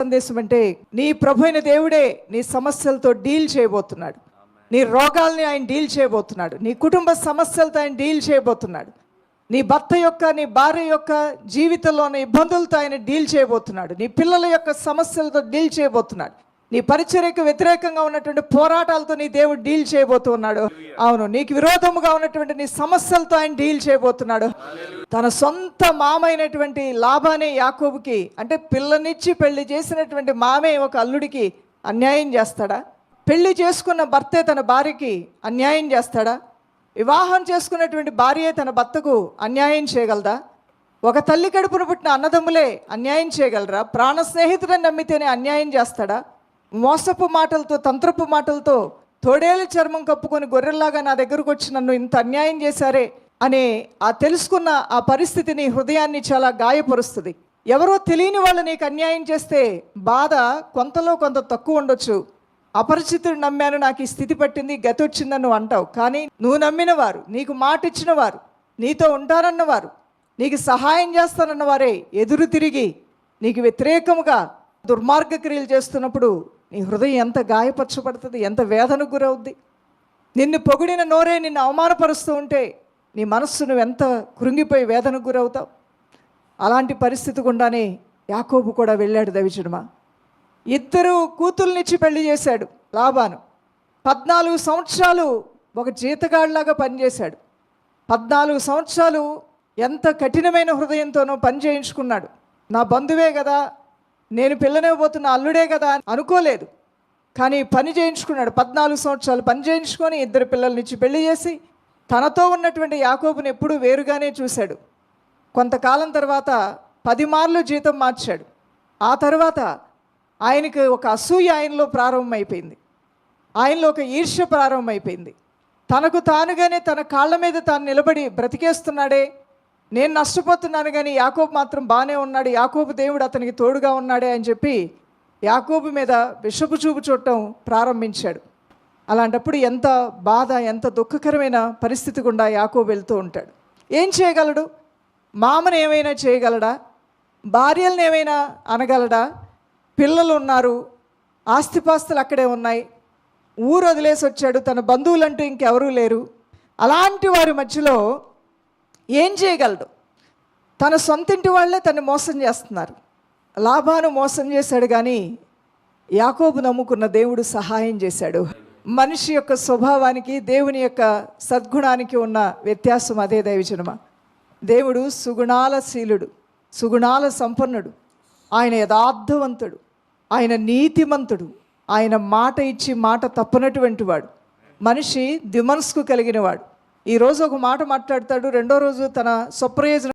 సందేశం అంటే నీ ప్రభు అయిన దేవుడే నీ సమస్యలతో డీల్ చేయబోతున్నాడు. నీ రోగాల్ని ఆయన డీల్ చేయబోతున్నాడు. నీ కుటుంబ సమస్యలతో ఆయన డీల్ చేయబోతున్నాడు. నీ భర్త యొక్క నీ భార్య యొక్క జీవితంలో ఉన్న ఇబ్బందులతో ఆయన డీల్ చేయబోతున్నాడు. నీ పిల్లల యొక్క సమస్యలతో డీల్ చేయబోతున్నాడు. నీ పరిచర్యకు వ్యతిరేకంగా ఉన్నటువంటి పోరాటాలతో నీ దేవుడు డీల్ చేయబోతున్నాడు. అవును నీకు విరోధముగా ఉన్నటువంటి నీ సమస్యలతో ఆయన డీల్ చేయబోతున్నాడు. తన సొంత మామైనటువంటి లాభాన్ని యాకోబుకి అంటే పిల్లనిచ్చి పెళ్ళి చేసినటువంటి మామే ఒక అల్లుడికి అన్యాయం చేస్తాడా? పెళ్ళి చేసుకున్న భర్తే తన భార్యకి అన్యాయం చేస్తాడా? వివాహం చేసుకున్నటువంటి భార్యే తన భర్తకు అన్యాయం చేయగలదా? ఒక తల్లి కడుపును పుట్టిన అన్నదమ్ములే అన్యాయం చేయగలరా? ప్రాణ స్నేహితుడని నమ్మితేనే అన్యాయం చేస్తాడా? మోసపు మాటలతో తంత్రపు మాటలతో తోడేళ్ళ చర్మం కప్పుకొని గొర్రెల్లాగా నా దగ్గరకు వచ్చి నన్ను ఇంత అన్యాయం చేశారే అనే ఆ తెలుసుకున్న ఆ పరిస్థితిని హృదయాన్ని చాలా గాయపరుస్తుంది. ఎవరో తెలియని వాళ్ళు నీకు అన్యాయం చేస్తే బాధ కొంతలో కొంత తక్కువ ఉండొచ్చు. అపరిచితుడు నమ్మాను నాకు ఈ స్థితి పట్టింది గతి వచ్చిందని నువ్వు అంటావు. కానీ నువ్వు నమ్మిన వారు నీకు మాట ఇచ్చిన వారు నీతో ఉంటారన్న వారు నీకు సహాయం చేస్తానన్న వారే ఎదురు తిరిగి నీకు వ్యతిరేకముగా దుర్మార్గ క్రియలు చేస్తున్నప్పుడు నీ హృదయం ఎంత గాయపరచబడుతుంది ఎంత వేదనకు గురవుద్ది? నిన్ను పొగిడిన నోరే నిన్ను అవమానపరుస్తూ ఉంటే నీ మనస్సు నువ్వు ఎంత కృంగిపోయి వేదనకు గురవుతావు? అలాంటి పరిస్థితి గుండానే యాకోబు కూడా వెళ్ళాడు దవిచుడుమా ఇద్దరు కూతుల్నిచ్చి పెళ్ళి చేశాడు లాభాను పద్నాలుగు సంవత్సరాలు ఒక జీతగాడిలాగా పనిచేశాడు. పద్నాలుగు సంవత్సరాలు ఎంత కఠినమైన హృదయంతోనో పని చేయించుకున్నాడు. నా బంధువే కదా నేను పిల్లనివ్వబోతున్న అల్లుడే కదా అని అనుకోలేదు. కానీ పని చేయించుకున్నాడు. పద్నాలుగు సంవత్సరాలు పని చేయించుకొని ఇద్దరు పిల్లల్నిచ్చి పెళ్ళి చేసి తనతో ఉన్నటువంటి యాకోబుని ఎప్పుడూ వేరుగానే చూశాడు. కొంతకాలం తర్వాత పది మార్లు జీతం మార్చాడు. ఆ తర్వాత ఆయనకి ఒక అసూయ ఆయనలో ప్రారంభమైపోయింది. ఆయనలో ఒక ఈర్ష్య ప్రారంభమైపోయింది. తనకు తానుగానే తన కాళ్ళ మీద తాను నిలబడి బ్రతికేస్తున్నాడే నేను నష్టపోతున్నాను కానీ యాకోబు మాత్రం బాగానే ఉన్నాడు. యాకోబు దేవుడు అతనికి తోడుగా ఉన్నాడే అని చెప్పి యాకోబు మీద విషపు చూపు చూడటం ప్రారంభించాడు. అలాంటప్పుడు ఎంత బాధ ఎంత దుఃఖకరమైన పరిస్థితి గుండా యాకోబు వెళ్తూ ఉంటాడు. ఏం చేయగలడు? మామను ఏమైనా చేయగలడా? భార్యలను ఏమైనా అనగలడా? పిల్లలు ఉన్నారు ఆస్తిపాస్తులు అక్కడే ఉన్నాయి. ఊరు వదిలేసి వచ్చాడు. తన బంధువులంటూ ఇంకెవరూ లేరు. అలాంటి వారి మధ్యలో ఏం చేయగలడు? తన సొంతింటి వాళ్ళే తను మోసం చేస్తున్నారు. లాభాను మోసం చేశాడు కానీ యాకోబు నమ్ముకున్న దేవుడు సహాయం చేశాడు. మనిషి యొక్క స్వభావానికి దేవుని యొక్క సద్గుణానికి ఉన్న వ్యత్యాసం అదే దైవజనమ. దేవుడు సుగుణాల శీలుడు సుగుణాల సంపన్నుడు. ఆయన యథార్థవంతుడు ఆయన నీతిమంతుడు ఆయన మాట ఇచ్చి మాట తప్పనటువంటి వాడు. మనిషి దిమనస్కు కలిగిన వాడు. ఈరోజు ఒక మాట మాట్లాడతాడు రెండో రోజు తన స్వప్రయోజనం